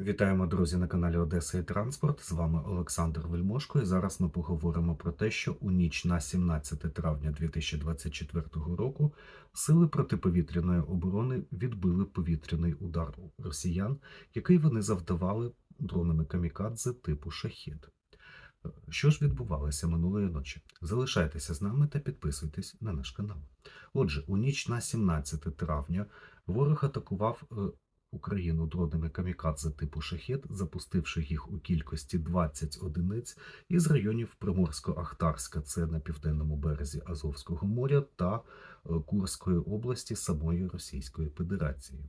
Вітаємо, друзі, на каналі Одеса і Транспорт. З вами Олександр Вельмошко. І зараз ми поговоримо про те, що у ніч на 17 травня 2024 року сили протиповітряної оборони відбили повітряний удар росіян, який вони завдавали дронами камікадзе типу Шахід. Що ж відбувалося минулої ночі? Залишайтеся з нами та підписуйтесь на наш канал. Отже, у ніч на 17 травня ворог атакував е, Україну дронами камікадзе типу шахет, запустивши їх у кількості 20 одиниць із районів Приморсько-Ахтарська, це на південному березі Азовського моря, та е, Курської області самої Російської Федерації.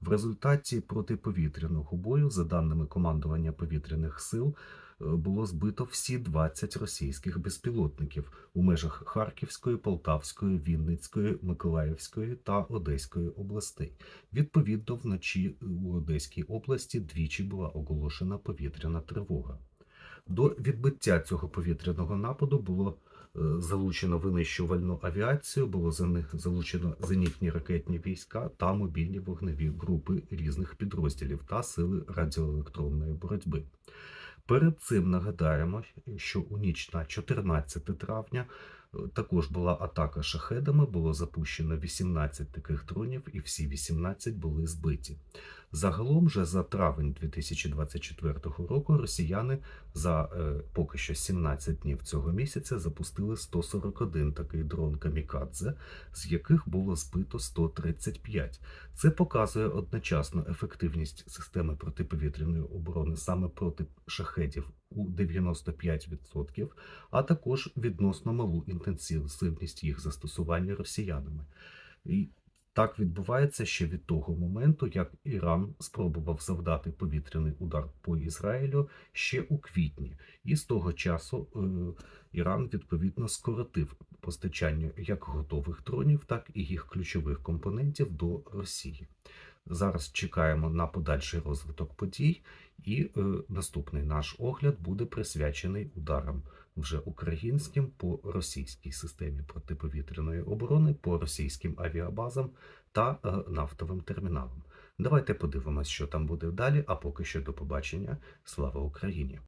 В результаті протиповітряного бою, за даними командування повітряних сил, е, було збито всі 20 російських безпілотників у межах Харківської, Полтавської, Вінницької, Миколаївської та Одеської областей. Відповідно, вночі у Одеській області двічі була оголошена повітряна тривога. До відбиття цього повітряного нападу було е, залучено винищувальну авіацію, було за них залучено зенітні ракетні війська та мобільні вогневі групи різних підрозділів та сили радіоелектронної боротьби. Перед цим нагадаємо, що у ніч на 14 травня також була атака шахедами, було запущено 18 таких дронів, і всі 18 були збиті. Загалом же за травень 2024 року росіяни за е, поки що 17 днів цього місяця запустили 141 такий дрон камікадзе, з яких було збито 135. Це показує одночасно ефективність системи протиповітряної оборони саме проти шахедів у 95%, а також відносно малу інтенсивність їх застосування росіянами. І так відбувається ще від того моменту, як Іран спробував завдати повітряний удар по Ізраїлю ще у квітні, і з того часу е, Іран відповідно скоротив постачання як готових дронів, так і їх ключових компонентів до Росії. Зараз чекаємо на подальший розвиток подій, і е, наступний наш огляд буде присвячений ударам вже українським по російській системі протиповітряної оборони, по російським авіабазам та е, нафтовим терміналам. Давайте подивимось, що там буде далі. А поки що до побачення. Слава Україні!